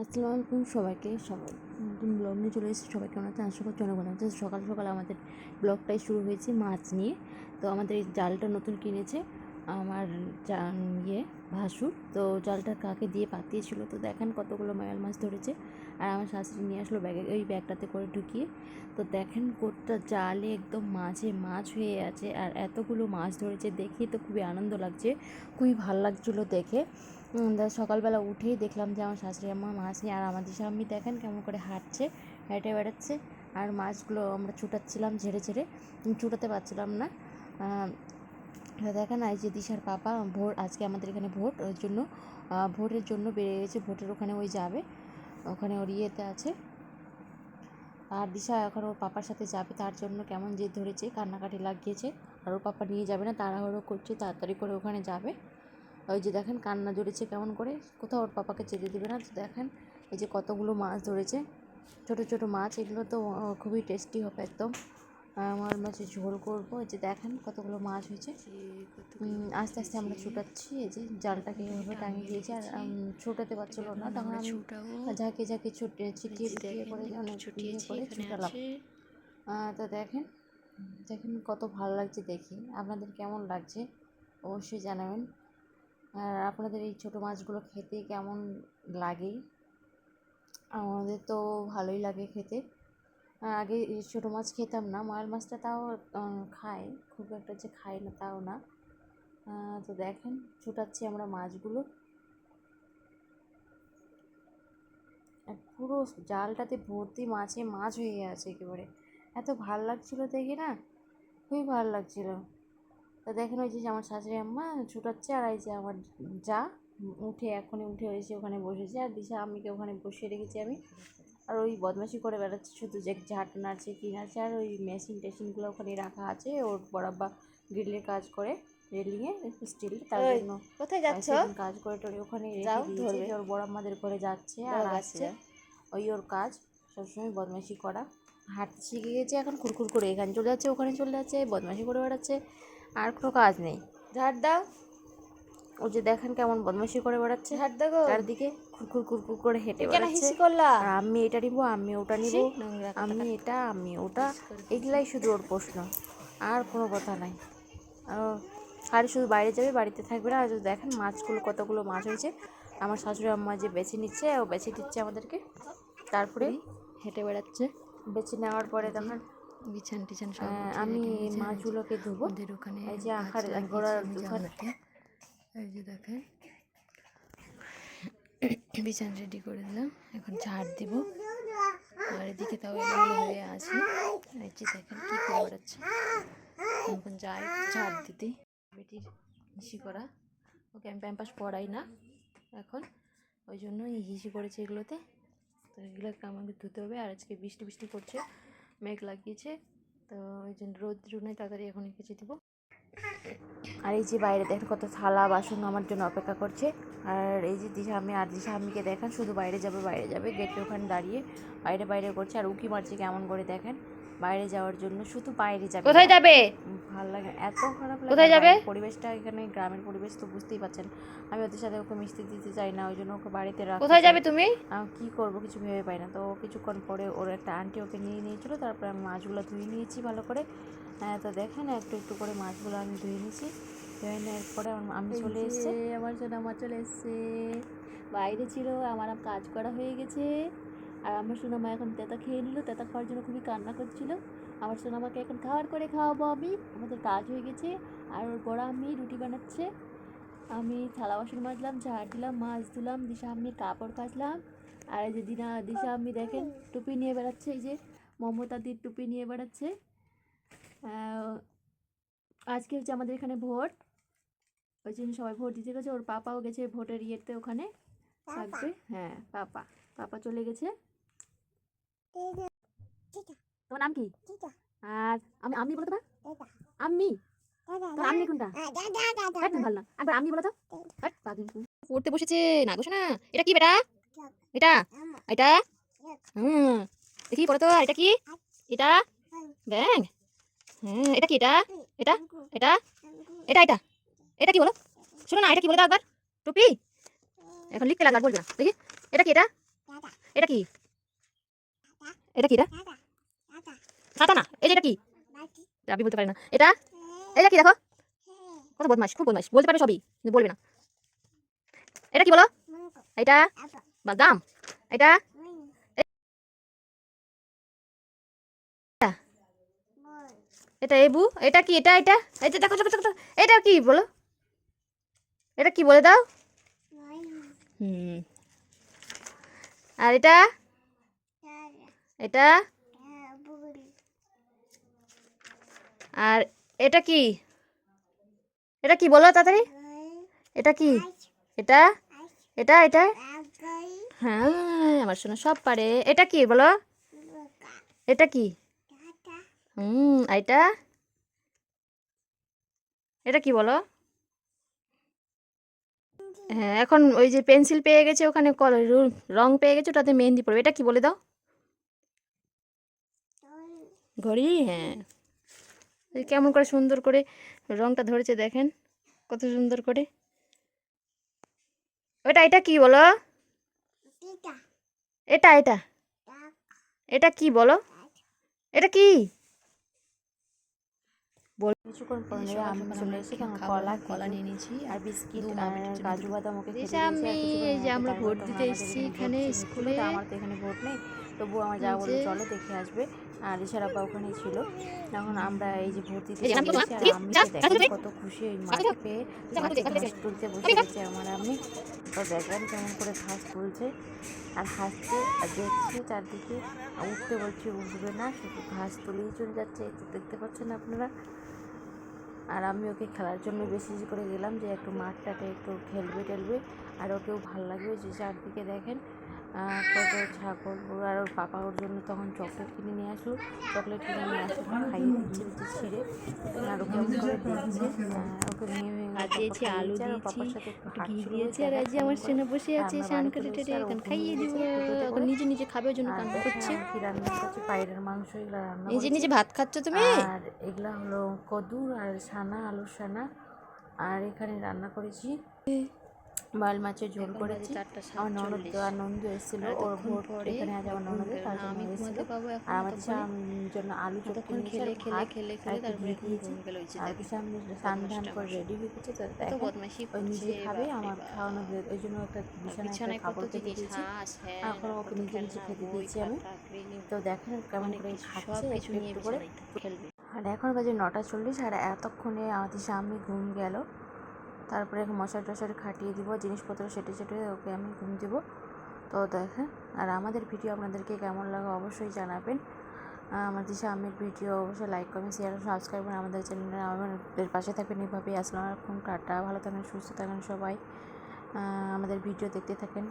আসসালামু আলাইকুম সবাইকে, সবাই নতুন ব্লগ নিয়ে চলে এসেছি। সবাইকে আছেন আশা করছি অনেক ভালো সকাল সকাল আমাদের ব্লগটাই শুরু হয়েছে মাছ নিয়ে। তো আমাদের এই জালটা নতুন কিনেছে। আমার ইয়ে ভাসুর। তো জালটা কাকে দিয়ে পাতিয়েছিল? তো দেখেন কতগুলো মায়াল মাছ ধরেছে। আর আমার শাশুড়ি নিয়ে আসলো ব্যাগে ওই ব্যাগটাতে করে ঢুকিয়ে। তো দেখেন কোটটা জালে একদম মাঝে মাছ হয়ে আছে। আর এতগুলো মাছ ধরেছে দেখে তো খুবই আনন্দ লাগছে। খুবই ভালো লাগছিল দেখে। সকালবেলা উঠেই দেখলাম যে আমার শাশুড়ি আমার মাছ নিয়ে, আর আমাদের স্বামী দেখেন কেমন করে হাঁটছে, হেঁটে বেড়াচ্ছে। আর মাছগুলো আমরা ছুটাচ্ছিলাম ঝেড়ে ঝেড়ে। ছুটাতে পারছিলাম না। দেখেন, এই যে দিশার পাপা ভোট আজকে আমাদের এখানে ভোট, ওর জন্য ভোটের জন্য বেরিয়ে গেছে, ভোটের ওখানে ওই যাবে, ওখানে ওর ইয়েতে আছে। আর দিশা এখন ওর পাপার সাথে যাবে, তার জন্য কেমন জেদ ধরেছে, কান্নাকাটি লাগিয়েছে, আর ওর পাপা নিয়ে যাবে না, তাড়াহুড়ো করছে, তাড়াতাড়ি করে ওখানে যাবে। ওই যে দেখেন, কান্না জড়েছে কেমন করে, কোথাও ওর পাপাকে যেতে দেবে না, তো দেখেন, এই যে কতগুলো মাছ ধরেছে, ছোট ছোট মাছ, এগুলো তো খুবই টেস্টি হবে একদম। আমার মাছের ঝোল করব। এই যে দেখেন কতগুলো মাছ হয়েছে। আস্তে আস্তে আমরা ছুটাচ্ছি। এই যে জালটাকে এভাবে টাঙিয়ে দিয়েছি। আর ছোটাতে পারছিল না। তখন আমি ঝাঁকে ঝাঁকে ছুটে ছিটিয়ে ছিটিয়ে করে অনেক ইয়ে করে ছুটালাম। তো দেখেন দেখেন কত ভালো লাগছে দেখি। আপনাদের কেমন লাগছে অবশ্যই জানাবেন। আর আপনাদের এই ছোটো মাছগুলো খেতে কেমন লাগে? আমাদের তো ভালোই লাগে খেতে। আগে ছোটো মাছ খেতাম না। ময়াল মাছটা তাও খাই খুব একটা যে খাই না, তাও না। তো দেখেন, ছুটাচ্ছি আমরা মাছগুলো। পুরো জালটাতে ভর্তি মাছে মাছ হয়ে আছে একেবারে। এত ভালো লাগছিল দেখে না? খুবই ভালো লাগছিল। তা দেখেন ওই যে আমার শাশুড়ি আম্মা ছুটাচ্ছে আর এই যে আমার যা, উঠে এখনই উঠে হয়েছে ওখানে বসেছে। আর দিশা আম্মিকে ওখানে বসিয়ে রেখেছি আমি। আর ওই বদমাশি করে বেড়াচ্ছে শুধু যে ঝাঁট নাড়ছে কি নাড়ছে আর ওই মেশিন টেশিনগুলো ওখানে রাখা আছে ওর বরাব্বা গ্রিলের কাজ করে রেলিংয়ে স্টিল তার জন্য কোথায় যাচ্ছ? কাজ করে টরে ওখানে রেখে দিয়েছে ওর বড় আমাদের ঘরে যাচ্ছে আর আসছে। ওই ওর কাজ সবসময় বদমাশি করা। হাঁটতে শিখে গেছে এখন খুরখুর করে এখানে চলে যাচ্ছে ওখানে চলে যাচ্ছে বদমাশি করে বেড়াচ্ছে আর কোনো কাজ নেই। ঝাড় দাও। ও যে দেখেন কেমন বদমাশি করে বেড়াচ্ছে। চারদিকে খুরখুর খুরখুর করে হেঁটে বেড়াচ্ছে। আর আমি এটা নিব আমি ওটা নিব। আমি এটা আমি ওটা। এগুলাই শুধু ওর প্রশ্ন। আর কোনো কথা নাই। আর আর শুধু বাইরে যাবে বাড়িতে থাকবে না। আর যদি দেখেন মাছগুলো কতগুলো মাছ হয়েছে। আমার শাশুড়ি আম্মা যে বেছে নিচ্ছে ও বেছে দিচ্ছে আমাদেরকে। তারপরে হেঁটে বেড়াচ্ছে। বেছে নেওয়ার পরে তখন বিছান টিছান সব আমি মাছগুলোকে ধুবো। ওদের ওখানে এই যে আখার গোড়ার। এই যে দেখেন। বিছান রেডি করে দিলাম। এখন ঝাড় দিব। আর এদিকে তাও এলোমেলো হয়ে আছে। এই যে দেখেন কি করে বেড়াচ্ছে। এখন যাই, ঝাড় দিতে। বেটির হিসি করা। ওকে আমি প্যাম্পাস পড়াই না এখন। ওই জন্য হিসি করেছে এগুলোতে। তো এগুলোকে আমাকে ধুতে হবে। আর আজকে বৃষ্টি বৃষ্টি করছে মেঘ লাগিয়েছে। তো ওই জন্য রোদ নেই, তাড়াতাড়ি এখন কেচে দিব। আর এই যে বাইরে দেখেন কত থালা বাসন আমার জন্য অপেক্ষা করছে। আর এই যে দিশা আমি আর দিশা আমিকে দেখেন, শুধু বাইরে যাবে বাইরে যাবে গেটের ওখানে দাঁড়িয়ে বাইরে বাইরে করছে। আর উকি মারছে কেমন করে দেখেন, বাইরে যাওয়ার জন্য শুধু বাইরে যাবে। কোথায় যাবে? ভালো লাগে। এত খারাপ লাগে কোথায় যাবে? পরিবেশটা এখানে গ্রামের পরিবেশ তো বুঝতেই পারছেন। আমি ওদের সাথে ওকে মিশতে দিতে চাই না ওই জন্য ওকে বাড়িতে রাখতে কোথায় যাবে তুমি? কী করব কিছু ভেবে পাই না। তো কিছুক্ষণ পরে ওর একটা আন্টি ওকে নিয়ে নিয়েছিল তারপরে আমি মাছগুলো ধুয়ে নিয়েছি ভালো করে। হ্যাঁ তো দেখেন একটু একটু করে মাছগুলো আমি ধুয়ে নিয়েছি। ধুয়ে নেওয়ার পরে আমার- আমি চলে এসেছে। আমার সোনা আমার চলে এসছে। বাইরে ছিল আমার আম কাজ করা হয়ে গেছে। আর আমার সোনামা এখন তেতা খেয়ে নিল তেতা খাওয়ার জন্য খুবই কান্না করছিল। আমার সোনামাকে এখন খাওয়ার করে খাওয়াবো আমি। আমাদের কাজ হয়ে গেছে। আর ওর বড় আমি রুটি বানাচ্ছে। আমি থালা বাসন মাজলাম ঝাড় দিলাম মাছ ধুলাম দিশা আমি কাপড় কাচলাম আর এই যে দিনা দিশা আমি দেখেন টুপি নিয়ে বেড়াচ্ছে এই যে মমতাদির টুপি নিয়ে বেড়াচ্ছে। আজকে হচ্ছে আমাদের এখানে ভোট। ওই জন্য সবাই ভোট দিতে গেছে। ওর পাপাও গেছে ভোটের ইয়েতে ওখানে। থাকবে হ্যাঁ পাপা। পাপা চলে গেছে। তোমার নাম কি? আর আমি আমি বলো তো আমি আমি কোনটা? হ্যাঁ, ভালো না। একবার আমি বলো তো। তুমি। পড়তে বসেছে না বসে না এটা কি বেটা? এটা? এটা? হুম। দেখি পড়ো তো। আর এটা কি? এটা? ব্যাং। হ্যাঁ এটা কি এটা? এটা? এটা? এটা এটা? এটা কি বলো? শোনো না এটা কি বলে দাও একবার? টুপি? এখন লিখতে লাগবে বলবে না। দেখি। এটা কি এটা? এটা কি? এটা কি এটা? ছাতা না এই এটা কি? আপনি বলতে পারে না। এটা? এটা কি দেখো? কত বদমাস খুব বদমাস বলতে পারে সবই বলবে না। এটা কি বলো? এটা? বাদাম এটা? এটা এবু এটা কি? এটা এটা? এটা দেখো দেখো দেখো দেখো। এটা কি বলো? এটা কি বলে দাও? হুম। আর এটা? এটা? আর এটা কি? এটা কি বলো তাড়াতাড়ি? এটা কি? এটা? এটা এটা? হ্যাঁ আমার শোনা সব পারে। এটা কি বলো? এটা কি? হুম এটা? এটা কি বলো? হ্যাঁ এখন ওই যে পেন্সিল পেয়ে গেছে ওখানে, কল- রু- পেয়ে গেছে, ওটাতে মেহেন্দি পড়বে। এটা কি বলে দাও? ঘড়ি হ্যাঁ। কেমন করে সুন্দর করে রংটা ধরেছে দেখেন কত সুন্দর করে। ওটা এটা কি বলো? এটা। এটা এটা। কি বলো? এটা কি? বল। কিছুক্ষণ পরে আমি চলে এসে কলা কলা নিয়ে নিয়েছি আর বিস্কিট কাজু বাদাম ওকে এই যে আমি এই যে আমরা ভোট দিতে এসেছি এখানে স্কুলে। আমার তো এখানে ভোট নেই। তবুও আমার যা বলে চলো দেখে আসবে। আর ছিল। এখন আমরা এই যে আমি কত খুশি মাকে পেয়ে ঘাস তুলতে বসে। আমার আমি। তো দেখেন কেমন করে ঘাস তুলছে। আর হাসছে আর দেখছে চারদিকে উঠতে বলছে উঠবে না শুধু ঘাস তুলেই চলে যাচ্ছে দেখতে পাচ্ছেন আপনারা। আর আমি ওকে খেলার জন্য বেশি করে গেলাম যে একটু মাঠটাতে একটু খেলবে টেলবে আর ওকেও ভালো লাগবে যে চারদিকে দেখেন কত ছাগল আর ওর পাপা ওর জন্য তখন চকলেট কিনে নিয়ে আসলো চকলেট কিনে নিয়ে আসলো খাইয়ে দিচ্ছে দিচ্ছে ছিঁড়ে আর ওকে ওকে ভেঙে ভেঙে আর দিয়েছি আলু দিয়েছি পাপার সাথে একটু একটু ঘি দিয়েছি আর যে আমার সেনা। বসে আছে স্নান করে টেটে এখন খাইয়ে দিব করে। নিজে নিজে খাবে ওই জন্য কান্না করছে কি রান্না করছি পায়রের মাংস এগুলো রান্না নিজে। নিজে ভাত খাচ্ছ তুমি আর এগুলা হলো কদু আর সানা আলুর সানা আর এখানে রান্না করেছি বাল মাছের ঝোল করেছি। আমার ননদ সাতচল্লিশ। আর নন্দ এসেছিল ওর ভোট এখানে আজ আমার ননদের তার জন্য আমি এসেছিল ঘুমাতে পাবো এখন আর। সামনের জন্য আলু এতক্ষণ খেলে খেলে খেলে খেলে তারপরে দিয়েছি। আর কিছু সামনে স্নান ধান করে রেডি হয়ে গেছে তো ওই নিজে করছে, খাবে আমার খাওয়ানো ওই জন্য একটা বিছানায় কাপড় পেতে দিয়েছি। হ্যাঁ এখন ওকে নিজে নিজে খেতে দিয়েছি আমি। তো দেখেন কেমন করে কিছু সব খাচ্ছে কিছু একটু করে। খেলবে। আর এখন বাজে নটা চল্লিশ আর এতক্ষণে আমাদের স্বামী ঘুম গেল। তারপরে মশারি টশারি খাটিয়ে দিব, জিনিসপত্র সেটে সেটে ওকে আমি ঘুম দেবো। তো দেখেন, আর আমাদের ভিডিও আপনাদেরকে কেমন লাগে অবশ্যই জানাবেন। আমাদের স্বামীর ভিডিও অবশ্যই লাইক কমেন্ট শেয়ার সাবস্ক্রাইব করুন আমাদের চ্যানেলে আমাদের পাশে থাকবেন এভাবেই। আসলাম এখন টাটা, ভালো থাকেন সুস্থ থাকেন সবাই। আমাদের ভিডিও দেখতে থাকেন।